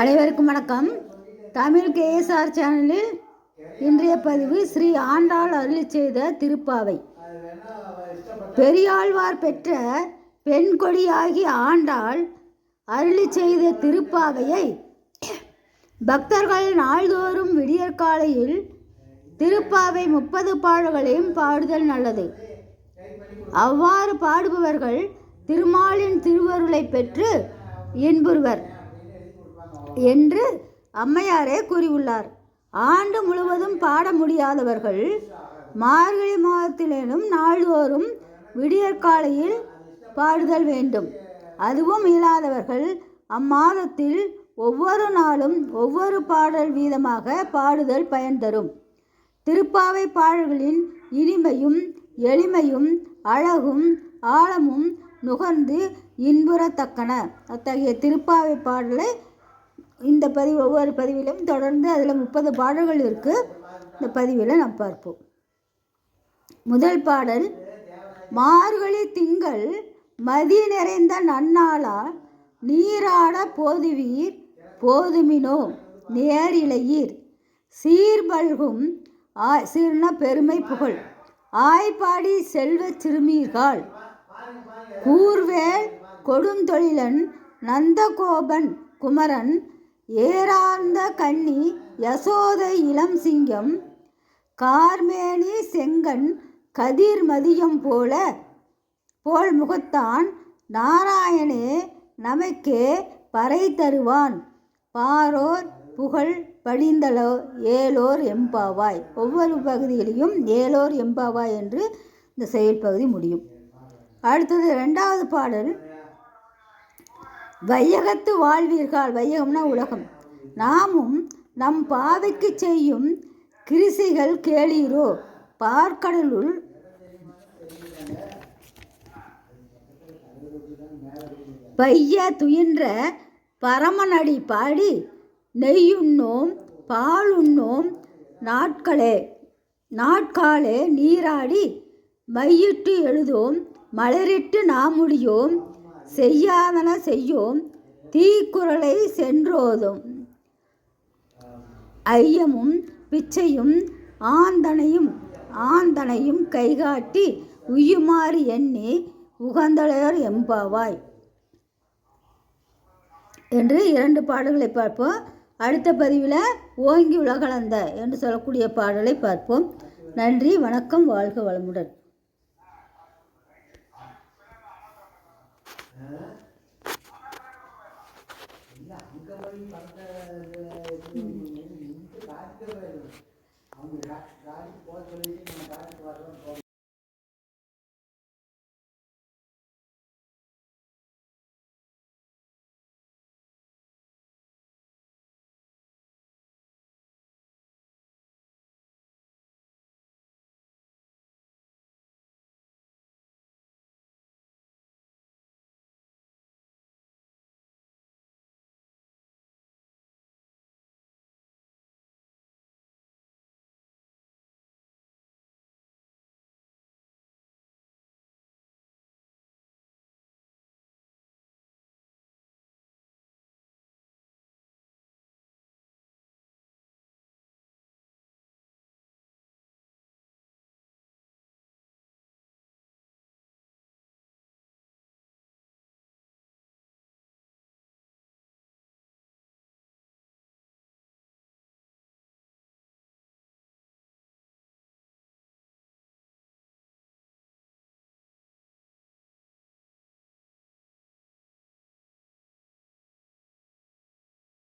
அனைவருக்கும் வணக்கம். தமிழ் கேஎஸ்ஆர் சேனலில் இன்றைய பதிவு ஸ்ரீ ஆண்டாள் அருளி செய்த திருப்பாவை. பெரியாழ்வார் பெற்ற பெண் கொடியாகி ஆண்டாள் அருளி செய்த திருப்பாவையை பக்தர்கள் நாள்தோறும் விடியற்காலையில் திருப்பாவை முப்பது பாடல்களையும் பாடுதல் நல்லது. அவ்வாறு பாடுபவர்கள் திருமாலின் திருவருளை பெற்று இன்புறுவர் என்று அம்மையாரே கூறியுள்ளார். ஆண்டு முழுவதும் பாட முடியாதவர்கள் மார்கழி மாதத்திலேனும் நாள்தோறும் விடியற்காலையில் பாடுதல் வேண்டும். அதுவும் இல்லாதவர்கள் அம்மாதத்தில் ஒவ்வொரு நாளும் ஒவ்வொரு பாடல் வீதமாக பாடுதல் பயன் தரும். திருப்பாவை பாடல்களின் இனிமையும் எளிமையும் அழகும் ஆழமும் நுகர்ந்து இன்புறத்தக்கன. அத்தகைய திருப்பாவை பாடலை இந்த பதிவு ஒவ்வொரு பதிவிலும் தொடர்ந்து அதில் முப்பது பாடல்கள் இருக்குது இந்த பதிவில் நாம் பார்ப்போம். முதல் பாடல் மார்கழி திங்கள் மதி நிறைந்த நன்னாளா நீராட போதுவீர் போதுமினோ நேரிழையீர். சீர்பல்கும் ஆ சீர்ன பெருமை புகழ். ஆய்பாடி செல்வச் சிறுமீர்கள் கூர்வேல் கொடுந்தொழிலன் நந்தகோபன் குமரன் ஏரார்ந்த கன்னி யசோதை இளம் சிங்கம் கார்மேனி செங்கன் கதிர் மதியம் போல போல் முகத்தான் நாராயணே நமக்கே பறை தருவான். பாரோர் புகழ் படிந்தலோ ஏலோர் எம்பாவாய். ஒவ்வொரு பகுதியிலையும் ஏலோர் எம்பாவாய் என்று இந்த செயல் பகுதி முடியும். அடுத்தது ரெண்டாவது பாடல் வையகத்து வாழ்வீர்கள். வையகம்னா உலகம். நாமும் நம் பாவைக்கு செய்யும் கிரிசைகள் கேளீரோ? பார்க்கடலுள் பைய துயின்ற பரமனடி பாடி நெய்யுண்ணோம் பாலுண்ணோம் நாட்களே. நாட்காலே நீராடி மையிட்டு எழுதோம் மலரிட்டு நாமுடியோம் செய்யாதன செய்யும் தீக்குறளை சென்றோதும். ஐயமும் பிச்சையும் ஆந்தனையும் ஆந்தனையும் கைகாட்டி உய்யுமாறு எண்ணி உகந்தளையர் எம்பாவாய் என்று இரண்டு பாடல்களை பார்ப்போம். அடுத்த பதிவில் ஓங்கி உலகளந்த என்று சொல்லக்கூடிய பாடலை பார்ப்போம். நன்றி வணக்கம் வாழ்க வளமுடன். அவங்க காட்டுக்கு போக சொல்லிட்டு